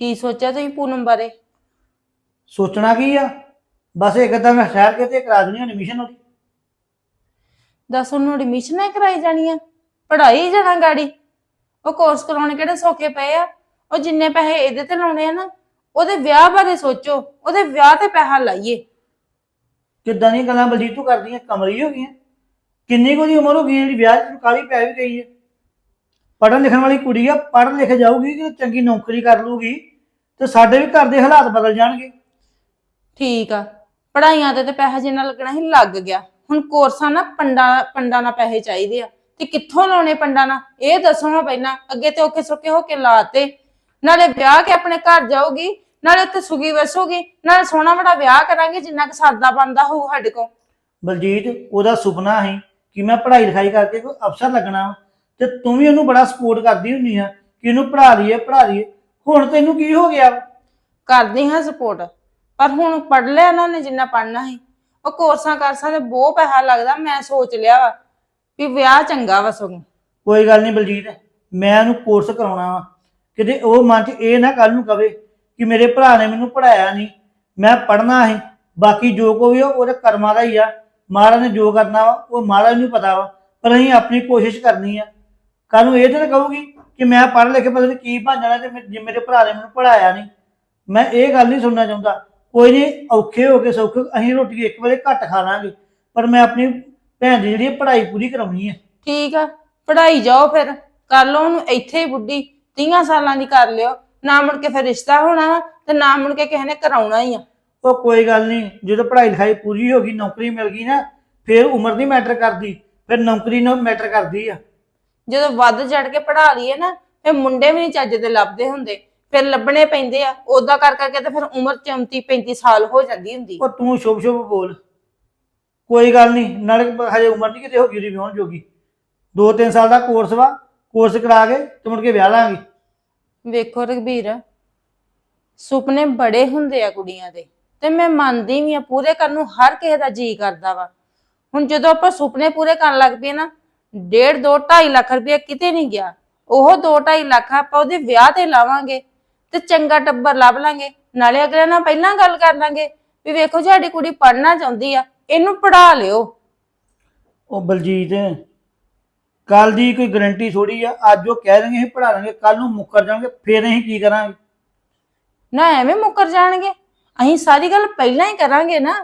ਕੀ ਸੋਚਿਆ ਤੁਸੀਂ ਪੂਨਮ ਬਾਰੇ? ਸੋਚਣਾ ਕੀ ਆ? ਬਸ ਇੱਕ ਤਾਂ ਮੈਂ ਸ਼ਹਿਰ ਕੇ ਤੇ ਕਰਾ ਦੇਣੀ ਐਡਮਿਸ਼ਨ ਉਹਦੀ। ਦੱਸ ਉਹਨੂੰ ਐਡਮਿਸ਼ਨਾਂ ਕਰਾਈ ਜਾਣੀਆਂ ਪੜ੍ਹਾਈ ਜਾਣਾ ਗਾੜੀ। ਉਹ ਕੋਰਸ ਕਰਾਉਣੇ ਕਿਹੜੇ ਸੌਖੇ ਪਏ ਆ? ਉਹ ਜਿੰਨੇ ਪੈਸੇ ਇਹਦੇ ਤੇ ਲਾਉਣੇ ਆ ਨਾ ਉਹਦੇ ਵਿਆਹ ਬਾਰੇ ਸੋਚੋ ਉਹਦੇ ਵਿਆਹ ਤੇ ਪੈਸਾ ਲਾਈਏ। ਕਿੱਦਾਂ ਦੀਆਂ ਗੱਲਾਂ ਬਲਜੀਤ ਤੂੰ ਕਰਦੀਆਂ ਕਮਲੀ ਹੋ ਗਈਆਂ। ਕਿੰਨੀ ਕੁ ਦੀ ਉਮਰ ਹੋ ਗਈ ਜਿਹੜੀ ਵਿਆਹ ਚ ਕਾਲੀ ਪੈ ਵੀ ਗਈ ਹੈ ਪੜ੍ਹਨ ਲਿਖਣ ਵਾਲੀ ਕੁੜੀ ਆ ਪੜ੍ਹ ਲਿਖ ਜਾਊਗੀ ਕਿ ਚੰਗੀ ਨੌਕਰੀ ਕਰ ਲੂਗੀ ਤੇ ਸਾਡੇ ਵੀ ਘਰ ਦੇ ਹਾਲਾਤ ਬਦਲ ਜਾਣਗੇ। ਠੀਕ ਆ। ਪੜ੍ਹਾਈਆਂ ਤੇ ਤੇ ਪੈਸਾ ਜਿੰਨਾ ਲੱਗਣਾ ਸੀ ਲੱਗ ਗਿਆ। ਹੁਣ ਕੋਰਸਾਂ ਨਾ ਪੰਡਾ ਪੰਡਾ ਨਾਲ ਪੈਸੇ ਚਾਹੀਦੇ ਆ। ਤੇ ਕਿੱਥੋਂ ਲਾਉਣੇ ਪੰਡਾ ਨਾਲ? ਇਹ ਦੱਸੋ ਹਾਂ ਪਹਿਲਾਂ ਅੱਗੇ ਤੇ ਔਖੇ ਸੌਖੇ ਹੋ ਕੇ ਲਾਤੇ। ਨਾਲੇ ਵਿਆਹ ਕੇ ਆਪਣੇ ਘਰ ਜਾਊਗੀ ਨਾਲੇ ਉੱਥੇ ਸੁਗੀ ਵਸੂਗੀ ਨਾਲੇ ਸੋਹਣਾ ਬੜਾ ਵਿਆਹ ਕਰਾਂਗੇ ਜਿੰਨਾ ਕਿ ਸਰਦਾ ਬਣਦਾ ਹੋਊ ਸਾਡੇ ਕੋਲ। ਬਲਜੀਤ ਉਹਦਾ ਸੁਪਨਾ ਸੀ ਕਿ ਮੈਂ ਪੜ੍ਹਾਈ ਲਿਖਾਈ ਕਰਕੇ ਕੋਈ ਅਫਸਰ ਲੱਗਣਾ ਤੇ ਤੂੰ ਵੀ ਉਹਨੂੰ ਬੜਾ ਸਪੋਰਟ ਕਰਦੀ ਹੁੰਦੀ ਆ ਕਿ ਇਹਨੂੰ ਪੜ੍ਹਾ ਲਈਏ ਪੜ੍ਹਾ ਲਈਏ। ਹੁਣ ਤੈਨੂੰ ਕੀ ਹੋ ਗਿਆ ਕਰਦੀ ਹਾਂ ਸਪੋਰਟ ਪਰ ਹੁਣ ਪੜ ਲਿਆ ਉਹਨਾਂ ਨੇ ਜਿੰਨਾ ਪੜਨਾ ਸੀ। ਉਹ ਕੋਰਸਾਂ ਕਰਸਾਂ ਤੇ ਬਹੁਤ ਪੈਸਾ ਲੱਗਦਾ, ਮੈਂ ਸੋਚ ਲਿਆ ਵਾ ਵੀ ਵਿਆਹ ਚੰਗਾ ਵਾ ਸਗੋਂ। ਕੋਈ ਗੱਲ ਨਹੀਂ ਬਲਜੀਤ, ਮੈਂ ਉਹਨੂੰ ਕੋਰਸ ਕਰਾਉਣਾ ਵਾ। ਕਿਤੇ ਉਹ ਮਨ 'ਚ ਇਹ ਨਾ ਕੱਲ ਨੂੰ ਕਵੇ ਕਿ ਮੇਰੇ ਭਰਾ ਨੇ ਮੈਨੂੰ ਪੜਾਇਆ ਨਹੀਂ, ਮੈਂ ਪੜਨਾ ਹੈ ਬਾਕੀ ਜੋ ਕੋਈ ਆ ਉਹਦੇ ਕਰਮਾਂ ਦਾ ਹੀ ਆ। ਮਹਾਰਾਜ ਨੇ ਜੋ ਕਰਨਾ ਵਾ, ਉਹ ਮਹਾਰਾਜ ਨੂੰ ਪਤਾ ਵਾ, ਪਰ ਅਸੀਂ ਆਪਣੀ ਕੋਸ਼ਿਸ਼ ਕਰਨੀ ਆ। ਕੱਲ ਨੂੰ ਇਹ ਤਾਂ ਨਾ ਕਹੂਗੀ ਕਿ ਮੈਂ ਪੜ੍ਹ ਲਿਖ ਕੇ ਪਤਾ ਨਹੀਂ ਕੀ ਬਣ ਜਾਣਾ ਤੇ ਮੇ- ਜੇ ਮੇਰੇ ਭਰਾ ਨੇ ਮੈਨੂੰ ਪੜਾਇਆ ਨਹੀਂ। ਮੈਂ ਇਹ ਗੱਲ ਨਹੀਂ ਸੁਣਨਾ ਚਾਹੁੰਦਾ ਕੋਈ ਨਹੀਂ ਔਖੇ ਹੋ ਕੇ ਸੌਖੇ ਅਸੀਂ ਰੋਟੀ ਇੱਕ ਵੇਲੇ ਘੱਟ ਖਾ ਲਾਂਗੇ। ਪਰ ਮੈਂ ਆਪਣੀ ਭੈਣ ਦੀ ਜਿਹੜੀ ਪੜ੍ਹਾਈ ਪੂਰੀ ਕਰਾਉਣੀ ਹੈ ਠੀਕ ਆ ਪੜਾਈ ਜਾਓ ਫਿਰ। ਕਰ ਲਓ ਉਹਨੂੰ ਇੱਥੇ ਹੀ ਬੁੱਢੀ 30 ਸਾਲਾਂ ਦੀ ਕਰ ਲਿਓ। ਨਾ ਮੁੜ ਕੇ ਫਿਰ ਰਿਸ਼ਤਾ ਹੋਣਾ ਵਾ ਤੇ ਨਾ ਮੁੜ ਕੇ ਕਿਸੇ ਨੇ ਕਰਾਉਣਾ ਹੀ ਆ। ਉਹ ਕੋਈ ਗੱਲ ਨਹੀਂ ਜਦੋਂ ਪੜ੍ਹਾਈ ਲਿਖਾਈ ਪੂਰੀ ਹੋ ਗਈ ਨੌਕਰੀ ਮਿਲ ਗਈ ਨਾ ਫਿਰ ਉਮਰ ਨਹੀਂ ਮੈਟਰ ਕਰਦੀ ਫਿਰ ਨੌਕਰੀ ਨਾਲ ਮੈਟਰ ਕਰਦੀ ਆ। ਜਦੋਂ ਵੱਧ ਚੜ ਕੇ ਪੜਾ ਲਈਏ ਨਾ ਫਿਰ ਮੁੰਡੇ ਵੀ ਨਹੀਂ ਚੱਜ ਦੇ ਲੱਭਦੇ ਹੁੰਦੇ। ਫਿਰ ਲੱਭਣੇ ਪੈਂਦੇ ਆ ਉਦਾਂ ਕਰ ਕਰਕੇ ਤੇ ਫਿਰ ਉਮਰ 34 35 ਸਾਲ ਹੋ ਜਾਂਦੀ ਹੁੰਦੀ। ਉਹ ਤੂੰ ਸ਼ੁਭ ਸ਼ੁਭ ਬੋਲ। ਕੋਈ ਗੱਲ ਨਹੀਂ ਨਾਲੇ ਹਜੇ ਉਮਰ ਨਹੀਂ ਕਿਤੇ ਹੋ ਗਈ ਰਿਵਿਊਣ ਜੋਗੀ। 2-3 ਸਾਲ ਦਾ ਕੋਰਸ ਵਾ ਕੋਰਸ ਕਰਾ ਕੇ ਤੇ ਮੁੜ ਕੇ ਵਿਆਹ ਲਾਂਗੇ। ਵੇਖੋ ਰਘਬੀਰ ਸੁਪਨੇ ਬੜੇ ਹੁੰਦੇ ਆ ਕੁੜੀਆਂ ਦੇ ਤੇ ਮੈਂ ਮੰਨਦੀ ਵੀ ਆ ਪੂਰੇ ਕਰਨ ਨੂੰ ਹਰ ਕਿਸੇ ਦਾ ਜੀ ਕਰਦਾ ਵਾ। ਹੁਣ ਜਦੋਂ ਆਪਾਂ ਸੁਪਨੇ ਪੂਰੇ ਕਰਨ ਲੱਗ ਪਏ ਨਾ ਡੇਢ ਦੋ 2.5 ਲੱਖ ਰੁਪਏ ਕਿਤੇ ਨਹੀਂ ਗਿਆ। ਉਹ 2.5 ਲੱਖ ਆਪਾਂ ਉਹਦੇ ਵਿਆਹ ਤੇ ਲਾਵਾਂਗੇ। ਤੇ ਚੰਗਾ ਟੱਬਰ ਲੱਭ ਲਾਂਗੇ। ਨਾਲੇ ਅਗਲੇ ਨਾਲ ਪਹਿਲਾਂ ਗੱਲ ਕਰ ਲਾਂਗੇ ਵੀ ਵੇਖੋ ਜੀ ਸਾਡੀ ਕੁੜੀ ਪੜ੍ਹਨਾ ਚਾਹੁੰਦੀ ਆ ਇਹਨੂੰ ਪੜਾ ਲਿਓ। ਉਹ ਬਲਜੀਤ ਕੱਲ ਦੀ ਕੋਈ ਗਾਰੰਟੀ ਥੋੜੀ ਆ ਅੱਜ ਉਹ ਕਹਿ ਦੇਣਗੇ ਅਸੀਂ ਪੜ੍ਹਾ ਲਾਂਗੇ ਕੱਲ ਨੂੰ ਮੁੱਕਰ ਜਾਣਗੇ ਫਿਰ ਅਸੀਂ ਕੀ ਕਰਾਂਗੇ? ਨਾ ਐਵੇਂ ਮੁੱਕਰ ਜਾਣਗੇ। ਅਸੀਂ ਸਾਰੀ ਗੱਲ ਪਹਿਲਾਂ ਹੀ ਕਰਾਂਗੇ ਨਾ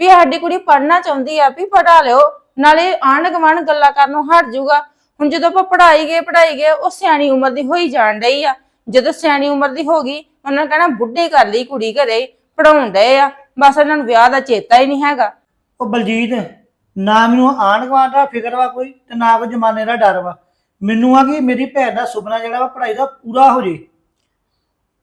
ਵੀ ਸਾਡੀ ਕੁੜੀ ਪੜ੍ਹਨਾ ਚਾਹੁੰਦੀ ਆ ਵੀ ਪੜਾ ਲਿਓ। ਨਾਲੇ ਆਂਢ ਗੁਆਂਢ ਗੱਲਾਂ ਕਰਨੋਂ ਹਟ ਜਾਊਗਾ ਹੁਣ ਜਦੋਂ ਆਪਾਂ ਪੜਾਈ ਗਏ ਪੜਾਈ ਗਏ ਉਹ ਸਿਆਣੀ ਉਮਰ ਦੀ ਹੋਈ ਜਾਣ ਡਈ ਆ। ਜਦੋਂ ਸਿਆਣੀ ਉਮਰ ਦੀ ਹੋ ਗਈ ਉਹਨਾਂ ਨੇ ਕਹਿਣਾ ਬੁੱਢੇ ਕਰ ਲਈ ਕੁੜੀ ਘਰੇ ਪੜਾਉਣ ਡਏ ਆ। ਬਸ ਇਹਨਾਂ ਨੂੰ ਵਿਆਹ ਦਾ ਚੇਤਾ ਹੀ ਨਹੀਂ ਹੈਗਾ। ਉਹ ਬਲਜੀਤ ਨਾ ਮੈਨੂੰ ਆਂਢ ਗੁਆਂਢ ਦਾ ਫਿਕਰ ਵਾ ਕੋਈ ਤੇ ਨਾ ਕੋਈ ਜ਼ਮਾਨੇ ਦਾ ਡਰ ਵਾ। ਮੈਨੂੰ ਆ ਕਿ ਮੇਰੀ ਭੈਣ ਦਾ ਸੁਪਨਾ ਜਿਹੜਾ ਵਾ ਪੜ੍ਹਾਈ ਦਾ ਪੂਰਾ ਹੋ ਜੇ।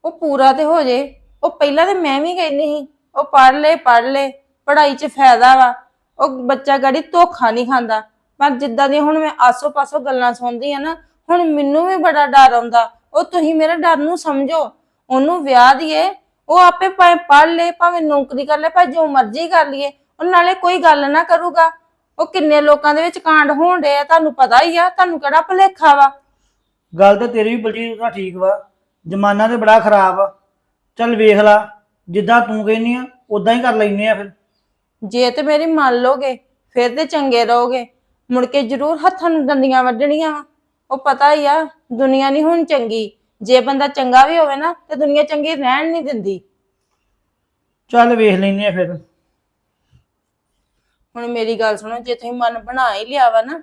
ਉਹ ਪੂਰਾ ਤੇ ਹੋ ਜੇ। ਉਹ ਪਹਿਲਾਂ ਤੇ ਮੈਂ ਵੀ ਕਹਿੰਦੀ ਸੀ ਉਹ ਪੜ੍ਹ ਲੈ ਪੜ੍ਹ ਲੈ ਪੜ੍ਹਾਈ 'ਚ ਫਾਇਦਾ ਵਾ। ਉਹ ਬੱਚਾ ਗਾੜੀ ਧੋਖਾ ਨਹੀਂ ਖਾਂਦਾ। ਪਰ ਜਿੱਦਾਂ ਦੀ ਹੁਣ ਮੈਂ ਆਸੋ ਪਾਸੋ ਗੱਲਾਂ ਸੁਣਦੀ ਆ ਨਾ ਹੁਣ ਮੈਨੂੰ ਵੀ ਬੜਾ ਡਰ ਆਉਂਦਾ। ਉਹ ਤੁਸੀਂ ਮੇਰੇ ਡਰ ਨੂੰ ਸਮਝੋ ਉਹਨੂੰ ਵਿਆਹ ਦੀਏ ਉਹ ਆਪੇ ਭਾਵੇਂ ਪੜ੍ਹ ਲੈ ਭਾਵੇਂ ਨੌਕਰੀ ਕਰ ਲੈ ਭਾਵੇਂ ਜੋ ਮਰਜ਼ੀ ਕਰ ਲਈਏ ਉਹ ਨਾਲੇ ਕੋਈ ਗੱਲ ਨਾ ਕਰੂਗਾ। ਉਹ ਕਿੰਨੇ ਲੋਕਾਂ ਦੇ ਵਿੱਚ ਕਾਂਡ ਹੋਣ ਡਏ ਆ ਤੁਹਾਨੂੰ ਪਤਾ ਹੀ ਆ ਤੁਹਾਨੂੰ ਕਿਹੜਾ ਭੁਲੇਖਾ ਵਾ। ਗੱਲ ਤਾਂ ਤੇਰੀ ਵੀ ਬਲਜੀਤ ਦਾ ਠੀਕ ਵਾ ਜ਼ਮਾਨਾ ਤੇ ਬੜਾ ਖਰਾਬ ਆ। ਚੱਲ ਵੇਖ ਲਾ ਜਿੱਦਾਂ ਤੂੰ ਕਹਿੰਦੀ ਆ ਉਦਾਂ ਹੀ ਕਰ ਲੈਨੇ ਆ ਫਿਰ। ਜੇ ਤੇ ਮੇਰੀ ਮੰਨ ਲੋਗੇ ਫਿਰ ਤੇ ਚੰਗੇ ਰਹੋਗੇ। ਮੁੜ ਕੇ ਜ਼ਰੂਰ ਹੱਥਾਂ ਨੂੰ ਦੰਦੀਆਂ ਵੱਢਣੀਆਂ ਵਾ। ਉਹ ਪਤਾ ਹੀ ਆ ਦੁਨੀਆ ਨਹੀਂ ਹੁਣ ਚੰਗੀ। ਜੇ ਬੰਦਾ ਚੰਗਾ ਵੀ ਹੋਵੇ ਨਾ ਤੇ ਦੁਨੀਆ ਚੰਗੀ ਰਹਿਣ ਨਹੀਂ ਦਿੰਦੀ। ਚੱਲ ਵੇਖ ਲੈਨੇ ਆ ਫਿਰ। ਹੁਣ ਮੇਰੀ ਗੱਲ ਸੁਣੋ ਜੇ ਤੁਸੀਂ ਮਨ ਬਣਾ ਹੀ ਲਿਆ ਵਾ ਨਾ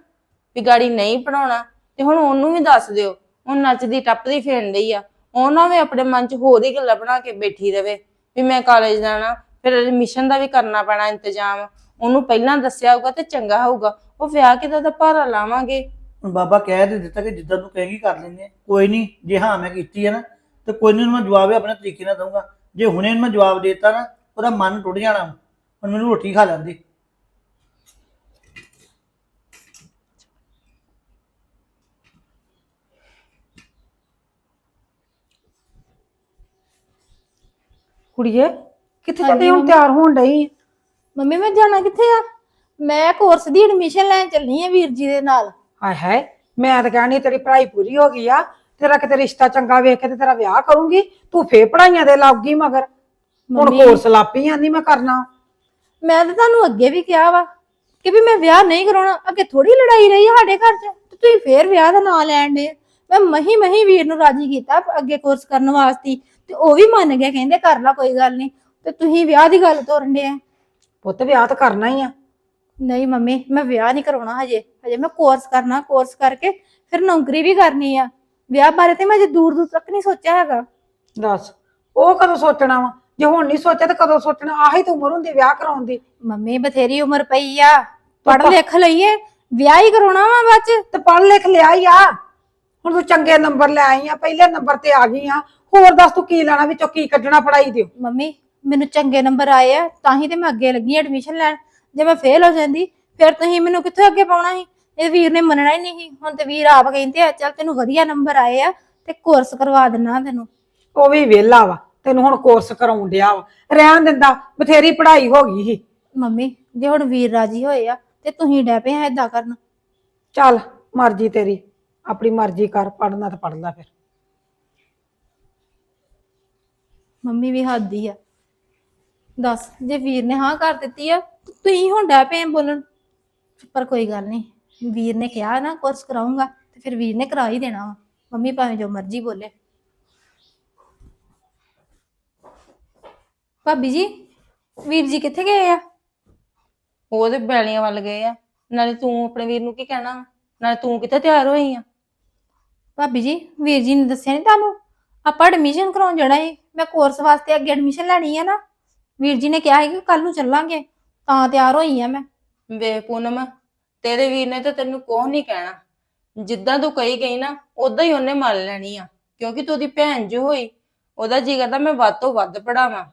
ਵੀ ਗਾੜੀ ਨਹੀਂ ਪੜਾਉਣਾ ਤੇ ਹੁਣ ਉਹਨੂੰ ਵੀ ਦੱਸ ਦਿਓ ਉਹ ਨੱਚਦੀ ਟੱਪਦੀ ਫਿਰਨ ਡਈ ਆ। ਉਹਨਾਂ ਵੀ ਆਪਣੇ ਮਨ 'ਚ ਹੋਰ ਹੀ ਗੱਲਾਂ ਬਣਾ ਕੇ ਬੈਠੀ ਰਵੇ ਵੀ ਮੈਂ ਕਾਲਜ ਜਾਣਾ ਫਿਰ ਐਡਮਿਸ਼ਨ ਦਾ ਵੀ ਕਰਨਾ ਪੈਣਾ ਇੰਤਜ਼ਾਮ। ਉਹਨੂੰ ਪਹਿਲਾਂ ਦੱਸਿਆ ਹੋਊਗਾ ਤੇ ਚੰਗਾ ਹੋਊਗਾ। ਉਹ ਵਿਆਹ ਕਿਦਾ ਦਾ ਭਾਰਾ ਲਾਵਾਂਗੇ। ਹੁਣ ਬਾਬਾ ਕਹਿ ਤੇ ਦਿੱਤਾ ਕਿ ਜਿੱਦਾਂ ਤੂੰ ਕਹੇਂਗੀ ਕਰ ਲੈਂਦੇ ਆ ਕੋਈ ਨਹੀਂ ਜੇ ਹਾਂ ਮੈਂ ਕੀਤੀ ਹੈ ਨਾ ਤੇ ਕੋਈ ਨਹੀਂ ਮੈਂ ਜਵਾਬ ਆਪਣੇ ਤਰੀਕੇ ਨਾਲ ਦਊਂਗਾ। ਜੇ ਹੁਣੇ ਮੈਂ ਜਵਾਬ ਦੇ ਦਿੱਤਾ ਨਾ ਉਹਦਾ ਮਨ ਟੁੱਟ ਜਾਣਾ ਹੁਣ। ਮੈਨੂੰ ਰੋਟੀ ਖਾ ਲੈਂਦੀ ਕੁੜੀਏ ਕਿੱਥੇ ਚੱਲੀ ਹੁਣ ਤਿਆਰ ਹੋਣ ਡਈ? ਮੰਮੀ ਮੈਂ ਜਾਣਾ ਕਿੱਥੇ ਆ? ਮੈਂ ਕੋਰਸ ਦੀ ਐਡਮਿਸ਼ਨ ਲੈਣ ਚੱਲਣੀ ਆ ਵੀਰ ਜੀ ਦੇ ਨਾਲ। ਹਾਏ ਹਾਏ ਮੈਂ ਤਾਂ ਕਹਿਣੀ ਤੇਰੀ ਪੜ੍ਹਾਈ ਪੂਰੀ ਹੋ ਗਈ ਆ ਤੇਰਾ ਕਿਤੇ ਰਿਸ਼ਤਾ ਚੰਗਾ ਵੇਖ ਕੇ ਤੇ ਤੇਰਾ ਵਿਆਹ ਕਰੂੰਗੀ ਤੂੰ ਫੇਰ ਪੜ੍ਹਾਈਆਂ ਦੇ ਲੱਗ ਗਈ ਮਗਰ। ਹੁਣ ਮੰਮੀ- ਕੋਰਸ ਲਾਪੀ ਆਂਦੀ ਮੈਂ ਕਰਨਾ। ਮੈਂ ਤਾਂ ਤੁਹਾਨੂੰ ਅੱਗੇ ਵੀ ਕਿਹਾ ਵਾ ਕਿ ਵੀ ਮੈਂ ਵਿਆਹ ਨਹੀਂ ਕਰਾਉਣਾ ਅੱਗੇ ਥੋੜੀ ਲੜਾਈ ਰਹੀ ਸਾਡੇ ਘਰ 'ਚ ਤੇ ਤੁਸੀਂ ਫੇਰ ਵਿਆਹ ਦਾ ਨਾਂ ਲੈਣ ਦੇ ਮੈਂ ਮਹੀ ਮਹੀ ਵੀਰ ਨੂੰ ਰਾਜੀ ਕੀਤਾ ਅੱਗੇ ਕੋਰਸ ਕਰਨ ਵਾਸਤੇ ਤੇ ਉਹ ਵੀ ਮੰਨ ਗਿਆ ਕਹਿੰਦੇ ਕਰ ਲਾ ਕੋਈ ਗੱਲ ਨਹੀਂ ਤੇ ਤੁਸੀਂ ਵਿਆਹ ਦੀ ਗੱਲ ਤੋਰਨ ਦੇ ਆ। ਪੁੱਤ ਵਿਆਹ ਤਾਂ ਕਰਨਾ ਹੀ ਆ। ਨਹੀਂ ਮੰਮੀ ਮੈਂ ਵਿਆਹ ਨਹੀਂ ਕਰਾਉਣਾ ਹਜੇ। ਹਜੇ ਮੈਂ ਕੋਰਸ ਕਰਨਾ ਕੋਰਸ ਕਰਕੇ ਫਿਰ ਨੌਕਰੀ ਵੀ ਕਰਨੀ ਆ। ਵਿਆਹ ਬਾਰੇ ਤੇ ਮੈਂ ਅਜੇ ਦੂਰ ਦੂਰ ਤੱਕ ਨਹੀਂ ਸੋਚਿਆ ਹੈਗਾ। ਦੱਸ ਉਹ ਕਦੋਂ ਸੋਚਣਾ ਵਾ? ਜੇ ਹੁਣ ਨਹੀਂ ਸੋਚਿਆ ਤਾਂ ਕਦੋਂ ਸੋਚਣਾ? ਆਹੀ ਤਾਂ ਉਮਰ ਹੁੰਦੀ ਵਿਆਹ ਕਰਾਉਣ ਦੀ। ਮੰਮੀ ਬਥੇਰੀ ਉਮਰ ਪਈ ਆ। ਪੜ੍ਹ ਲਿਖ ਲਈਏ। ਵਿਆਹ ਹੀ ਕਰਾਉਣਾ ਵਾ ਬਾਅਦ ਚ। ਤੇ ਪੜ੍ਹ ਲਿਖ ਲਿਆ ਹੀ ਆ। ਹੁਣ ਤੂੰ ਚੰਗੇ ਨੰਬਰ ਲੈ ਆਈ ਆ ਪਹਿਲੇ ਨੰਬਰ ਤੇ ਆ ਗਈ ਆ। ਹੋਰ ਦੱਸ ਤੂੰ ਕੀ ਲੈਣਾ ਵਿੱਚੋਂ ਕੀ ਕੱਢਣਾ ਪੜਾਈ ਦਿਓ। ਮੰਮੀ ਮੈਨੂੰ ਚੰਗੇ ਨੰਬਰ ਆਏ ਆ ਤਾਂ ਹੀ ਤੇ ਮੈਂ ਅੱਗੇ ਲੱਗੀ ਐਡਮਿਸ਼ਨ ਲੈਣ। ਜੇ ਮੈਂ ਫੇਲ ਹੋ ਜਾਂਦੀ ਫਿਰ ਤੁਸੀਂ ਮੈਨੂੰ ਕਿੱਥੇ ਅੱਗੇ ਪਾਉਣਾ ਸੀ? ਇਹ ਵੀਰ ਨੇ ਮੰਨਣਾ ਹੀ ਨਹੀਂ ਸੀ। ਹੁਣ ਤੇ ਵੀਰ ਆਪ ਕਹਿੰਦੇ ਆ ਚੱਲ ਤੈਨੂੰ ਵਧੀਆ ਨੰਬਰ ਆਏ ਆ ਤੇ ਕੋਰਸ ਕਰਵਾ ਦਿੰਨਾ ਤੈਨੂੰ। ਉਹ ਵੀ ਵਿਹਲਾ ਵਾ ਤੈਨੂੰ ਹੁਣ ਕੋਰਸ ਕਰਾਉਣ ਡਿਆ ਵਾ। ਰਹਿਣ ਦਿੰਦਾ ਬਥੇਰੀ ਪੜ੍ਹਾਈ ਹੋ ਗਈ ਸੀ। ਮੰਮੀ ਜੇ ਹੁਣ ਵੀਰ ਰਾਜੀ ਹੋਏ ਆ ਤੇ ਤੁਸੀਂ ਡੈ ਪਏ ਆ ਏਦਾਂ ਕਰਨ। ਚੱਲ ਮਰਜ਼ੀ ਤੇਰੀ ਆਪਣੀ ਮਰਜ਼ੀ ਕਰ ਪੜਨਾ ਤਾਂ ਪੜ ਲੈ ਫਿਰ। ਮੰਮੀ ਵੀ ਹੱਦੀ ਆ। ਦੱਸ ਜੇ ਵੀਰ ਨੇ ਹਾਂ ਕਰ ਦਿੱਤੀ ਆ ਤੇ ਤੁਸੀਂ ਹੁਣ ਡੈ ਪਏ ਆ ਬੋਲਣ। ਪਰ ਕੋਈ ਗੱਲ ਨਹੀਂ ਵੀਰ ਨੇ ਕਿਹਾ ਨਾ ਕੋਰਸ ਕਰਾਉਂਗਾ ਤੇ ਫਿਰ ਵੀਰ ਨੇ ਕਰਾ ਹੀ ਦੇਣਾ ਵਾ। ਮੰਮੀ ਭਾਵੇਂ ਜੋ ਮਰਜ਼ੀ ਬੋਲੇ। ਭਾਬੀ ਜੀ ਵੀਰ ਜੀ ਕਿੱਥੇ ਗਏ ਆ? ਉਹ ਤੇ ਬੈਲੀਆਂ ਵੱਲ ਗਏ ਆ। ਨਾਲੇ ਤੂੰ ਆਪਣੇ ਵੀਰ ਨੂੰ ਕੀ ਕਹਿਣਾ ਵਾ? ਨਾਲੇ ਤੂੰ ਕਿੱਥੇ ਤਿਆਰ ਹੋਈ ਆ? ਭਾਬੀ ਜੀ ਵੀਰ ਜੀ ਨੇ ਦੱਸਿਆ ਨਹੀਂ ਤੁਹਾਨੂੰ? ਆਪਾਂ ਐਡਮਿਸ਼ਨ ਕਰਾਉਣ ਜਾਣਾ ਹੈ ਮੈਂ ਕੋਰਸ ਵਾਸਤੇ ਅੱਗੇ ਐਡਮਿਸ਼ਨ ਲੈਣੀ ਹੈ ਨਾ। ਵੀਰ ਜੀ ਨੇ ਕਿਹਾ ਹੈ ਕਿ ਕੱਲ ਨੂੰ ਚੱਲਾਂਗੇ, ਤਾਂ ਤਿਆਰ ਹੋਈ ਆ ਮੈਂ। ਵੇ ਪੂਨਮ, ਤੇਰੇ ਵੀਰ ਨੇ ਤਾਂ ਤੈਨੂੰ ਕੁਛ ਨਹੀਂ ਕਹਿਣਾ। ਜਿੱਦਾਂ ਤੂੰ ਕਹੀ ਗਈ ਨਾ ਉਦਾਂ ਹੀ ਉਹਨੇ ਮੰਨ ਲੈਣੀ ਆ, ਕਿਉਂਕਿ ਤੂੰ ਉਹਦੀ ਭੈਣ ਜੋ ਹੋਈ, ਉਹਦਾ ਜੀ ਕਰਦਾ ਮੈਂ ਵੱਧ ਤੋਂ ਵੱਧ ਪੜਾਵਾਂ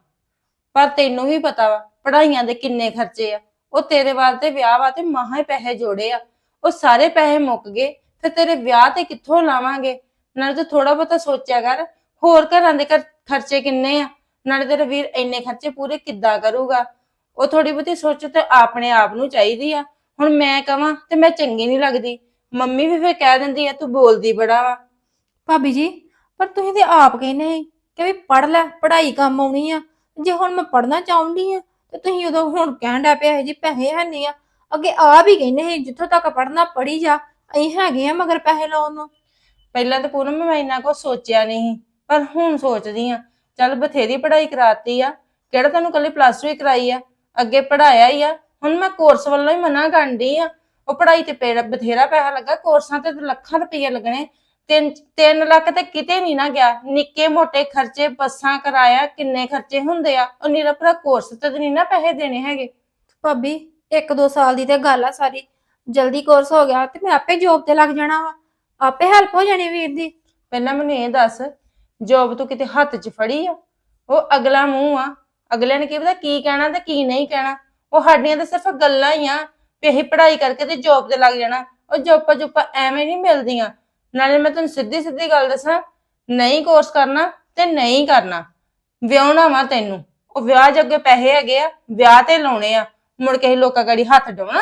ਪਰ ਤੈਨੂੰ ਵੀ ਪਤਾ ਵਾ ਪੜਾਈਆਂ ਦੇ ਕਿੰਨੇ ਖਰਚੇ ਆ। ਉਹ ਤੇਰੇ ਵਾਸਤੇ ਵਿਆਹ ਵਾਸਤੇ ਮਹਾ ਹੀ ਪੈਸੇ ਜੋੜੇ ਆ। ਉਹ ਸਾਰੇ ਪੈਸੇ ਮੁੱਕ ਗਏ, ਫਿਰ ਤੇਰੇ ਵਿਆਹ ਤੇ ਕਿੱਥੋਂ ਲਾਵਾਂਗੇ? ਨਾਲੇ ਤੂੰ ਥੋੜਾ ਬਹੁਤਾ ਸੋਚਿਆ ਕਰ, ਹੋਰ ਘਰਾਂ ਦੇ ਖਰਚੇ ਕਿੰਨੇ ਆ? ਨਾਲੇ ਤੇਰਾ ਵੀਰ ਇੰਨੇ ਖਰਚੇ ਪੂਰੇ ਕਿੱਦਾਂ ਕਰੂਗਾ? ਉਹ ਥੋੜੀ ਬਹੁਤੀ ਸੋਚ ਤੇ ਆਪਣੇ ਆਪ ਨੂੰ ਚਾਹੀਦੀ ਆ। ਹੁਣ ਮੈਂ ਕਵਾਂ ਤੇ ਮੈਂ ਚੰਗੀ ਨਹੀਂ ਲੱਗਦੀ। ਮੰਮੀ ਵੀ ਫਿਰ ਕਹਿ ਦਿੰਦੀ ਆ ਤੂੰ ਬੋਲਦੀ ਬੜਾ ਵਾ। ਭਾਬੀ ਜੀ ਪਰ ਤੁਸੀਂ ਤੇ ਆਪ ਕਹਿੰਦੇ ਸੀ ਕਿ ਵੀ ਪੜ ਲੈ ਪੜ੍ਹਾਈ ਕੰਮ ਆਉਣੀ ਆ। ਜੇ ਹੁਣ ਮੈਂ ਪੜਨਾ ਚਾਹੁੰਦੀ ਆ ਤੇ ਤੁਸੀਂ ਉਦੋਂ ਹੁਣ ਕਹਿਣ ਡਿਆ ਪਿਆ ਜੀ ਪੈਸੇ ਹੈ ਨਹੀਂ ਆ। ਅੱਗੇ ਆਪ ਹੀ ਕਹਿੰਦੇ ਸੀ ਜਿੱਥੋਂ ਤੱਕ ਪੜਨਾ ਪੜੀ ਜਾ ਅਸੀਂ ਹੈਗੇ ਆ ਮਗਰ ਪੈਸੇ ਲਾਉਣ ਨੂੰ। ਪਹਿਲਾਂ ਤਾਂ ਪੂਨਮ ਮੈਂ ਇੰਨਾ ਕੁਝ ਸੋਚਿਆ ਨਹੀਂ ਪਰ ਹੁਣ ਸੋਚਦੀ ਆ। ਚੱਲ ਬਥੇਰੀ ਪੜ੍ਹਾਈ ਕਰਾਤੀ ਆ ਕਿਹੜਾ ਤੈਨੂੰ ਕੱਲੀ ਪਲੱਸ 2 ਹੀ ਕਰਾਈ ਆ? ਅੱਗੇ ਪੜਾਇਆ ਹੀ ਆ ਹੁਣ ਮੈਂ ਕੋਰਸ ਵੱਲੋਂ ਹੀ ਮਨਾ ਕਰਦੀ ਆ। ਉਹ ਪੜਾਈ ਤੇ ਪੇੜ ਬਥੇਰਾ ਪੈਸਾ ਲੱਗਾ ਕੋਰਸਾਂ ਤੇ ਲੱਖਾਂ ਰੁਪਏ ਲੱਗਣੇ। ਤਿੰਨ 3 ਲੱਖ ਤੇ ਕਿਤੇ ਨਹੀਂ ਨਾ ਗਿਆ। ਨਿੱਕੇ ਮੋਟੇ ਖਰਚੇ ਬੱਸਾਂ ਕਰਾਇਆ ਕਿੰਨੇ ਖਰਚੇ ਹੁੰਦੇ ਆ? ਉਹ ਨਿਰਪਰਾ ਕੋਰਸ ਤੇ ਤਾਂ ਨਹੀਂ ਨਾ ਪੈਸੇ ਦੇਣੇ ਹੈਗੇ। ਭਾਬੀ ਇੱਕ ਦੋ ਸਾਲ ਦੀ ਤੇ ਗੱਲ ਆ ਸਾਰੀ। ਜਲਦੀ ਕੋਰਸ ਹੋ ਗਿਆ ਤੇ ਮੈਂ ਆਪੇ ਜੋਬ ਤੇ ਲੱਗ ਜਾਣਾ ਵਾ। ਆਪੇ ਹੈਲਪ ਹੋ ਜਾਣੀ ਵੀਰ ਦੀ। ਪਹਿਲਾਂ ਮੈਨੂੰ ਇਹ ਦੱਸ ਜੋਬ ਤੂੰ ਕਿਤੇ ਹੱਥ 'ਚ ਫੜੀ ਆ? ਉਹ ਅਗਲਾ ਮੂੰਹ ਆ। ਅਗਲੇ ਨੇ ਕੀ ਪਤਾ ਕੀ ਕਹਿਣਾ ਤੇ ਕੀ ਨਹੀਂ ਕਹਿਣਾ। ਉਹ ਸਾਡੀਆਂ ਤਾਂ ਸਿਰਫ ਗੱਲਾਂ ਹੀ ਆ ਵੀ ਅਸੀਂ ਪੜ੍ਹਾਈ ਕਰਕੇ ਤੇ ਜੋਬ ਤੇ ਲੱਗ ਜਾਣਾ। ਉਹ ਜੋਪਾ ਜੋਪਾ ਐਵੇਂ ਨਹੀਂ ਮਿਲਦੀਆਂ। ਨਾਲੇ ਮੈਂ ਤੁਹਾਨੂੰ ਸਿੱਧੀ ਸਿੱਧੀ ਗੱਲ ਦੱਸਾਂ, ਨਹੀਂ ਕੋਰਸ ਕਰਨਾ ਤੇ ਨਹੀਂ ਕਰਨਾ। ਵਿਆਹਣਾ ਵਾ ਤੈਨੂੰ। ਉਹ ਵਿਆਹ ਜੋਗੇ ਪੈਸੇ ਹੈਗੇ ਆ, ਵਿਆਹ ਤੇ ਲਾਉਣੇ ਆ। ਮੁੜ ਕੇ ਅਸੀਂ ਲੋਕਾਂ ਗਾੜੀ ਹੱਥ ਡਾਉਣਾ